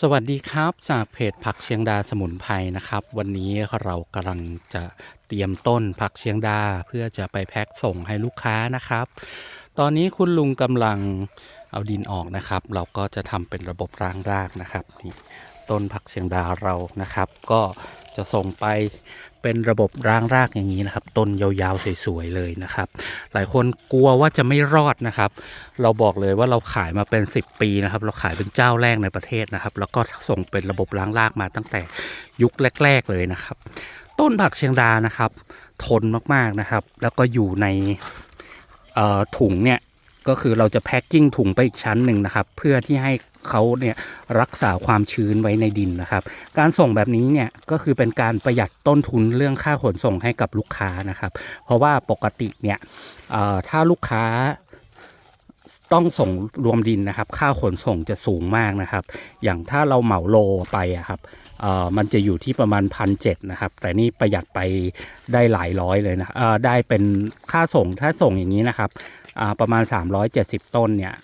สวัสดีครับจากเพจผักเชียงดาสมุนไพรนะครับ วันนี้เรากำลังจะเตรียมต้นผักเชียงดาเพื่อจะไปแพ็คส่งให้ลูกค้านะครับ ตอนนี้คุณลุงกำลังเอาดินออกนะครับ เราก็จะทำเป็นระบบรางรากนะครับนี่ต้นผักเชียงดาเรานะครับ ก็ จะส่งไปเป็นระบบรางรากอย่างนี้นะครับต้นยาวๆสวยๆเลยนะครับ หลายคนกลัวว่าจะไม่รอดนะครับ เราบอกเลยว่าเราขายมาเป็น 10 ปีนะครับ เราขายเป็นเจ้าแรกในประเทศนะครับ แล้วก็ส่งเป็นระบบล้างรากมาตั้งแต่ยุคแรก ๆเลยนะครับ ต้นผักเชียงดานะครับ ทนมากๆนะครับ แล้วก็อยู่ในถุงเนี่ย ก็คือเราจะแพ็กกิ้งถุงไปอีกชั้นหนึ่งนะครับ เพื่อที่ให้เขาเนี่ยรักษาความชื้นไว้ในดินนะครับ การส่งแบบนี้เนี่ยก็คือเป็นการประหยัดต้นทุนเรื่องค่าขนส่งให้กับลูกค้านะครับ เพราะว่าปกติเนี่ยถ้าลูกค้า ต้องส่งรวมดินนะครับ ค่าขนส่งจะสูงมากนะครับ อย่างถ้าเราเหมาโลไปอะครับมันจะอยู่ที่ประมาณพันเนะครับ แต่นี่ประหยัดไปได้หลายร้อยเลยนะได้เป็นค่าส่งถ้าส่งอย่างนี้นะครับประมาณ 370 ต้นเนี่ย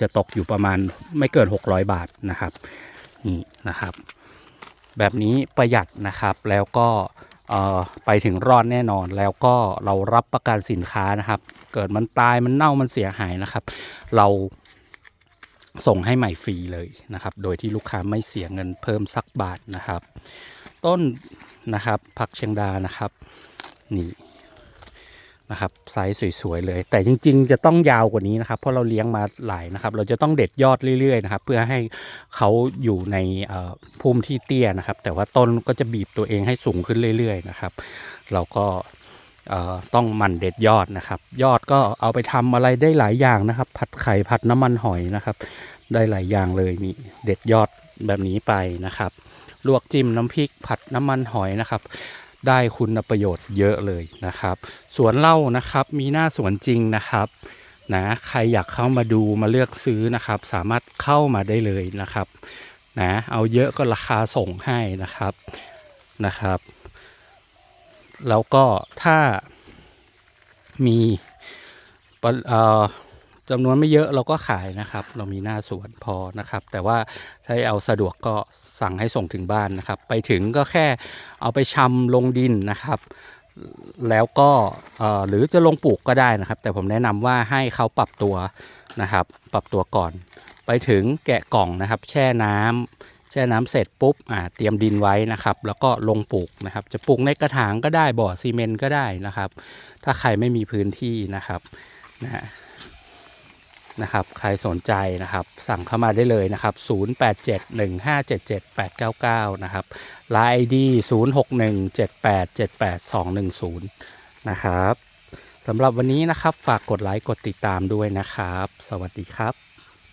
จะตกอยู่ประมาณไม่เกิน 600 บาทนะครับนี่นะครับ แบบนี้ประหยัดนะครับแล้วก็ ไปถึงรอดแน่นอนแล้วก็เรารับประกันสินค้านะครับ เกิดมันตายมันเน่ามันเสียหายนะครับ เราส่งให้ใหม่ฟรีเลยนะครับ โดยที่ลูกค้าไม่เสียเงินเพิ่มสักบาทนะครับ ต้นนะครับผักเชียงดานะครับนี่ นะครับไซส์สวยๆเลย แต่จริงๆ จะต้องยาวกว่านี้นะครับ เพราะเราเลี้ยงมาหลายนะครับ เราจะต้องเด็ดยอดเรื่อยๆนะครับ เพื่อให้เขาอยู่ในเอ่อภูมิที่เตี้ยนะครับ แต่ว่าต้นก็จะบีบตัวเองให้สูงขึ้นเรื่อยๆนะครับ เราก็ต้องมันเด็ดยอดนะครับ ยอดก็เอาไปทำอะไรได้หลายอย่างนะครับ ผัดไข่ผัดน้ำมันหอยนะครับ ได้หลายอย่างเลยนี่เด็ดยอดแบบนี้ไปนะครับ ลวกจิ้มน้ำพริกผัดน้ำมันหอยนะครับ ได้คุณประโยชน์เยอะเลยนะครับ สวนเล้านะครับมีหน้าสวนจริงนะครับนะใครอยากเข้ามาดูมาเลือกซื้อนะครับ สามารถเข้ามาได้เลยนะครับนะเอาเยอะก็ราคาส่งให้นะครับนะครับ แล้วก็ถ้ามีปริเอ่อ จำนวนไม่เยอะเราก็ขายนะครับ เรามีหน้าสวนพอนะครับ แต่ว่าถ้าเอาสะดวกก็สั่งให้ส่งถึงบ้านนะครับ ไปถึงก็แค่เอาไปชำลงดินนะครับ แล้วก็หรือจะลงปลูกก็ได้นะครับ แต่ผมแนะนำว่าให้เขาปรับตัวนะครับ ปรับตัวก่อน ไปถึงแกะกล่องนะครับ แช่น้ำแช่น้ำเสร็จปุ๊บอ่าเตรียมดินไว้นะครับ แล้วก็ลงปลูกนะครับ จะปลูกในกระถางก็ได้บ่อซีเมนต์ก็ได้นะครับ ถ้าใครไม่มีพื้นที่นะครับนะฮะ นะครับใครสนใจนะครับสั่งเข้ามาได้เลยนะครับ 0871577899 นะครับไลน์ ID 0617878210 นะครับสำหรับวันนี้นะครับฝากกดไลค์กดติดตามด้วยนะครับ สวัสดีครับ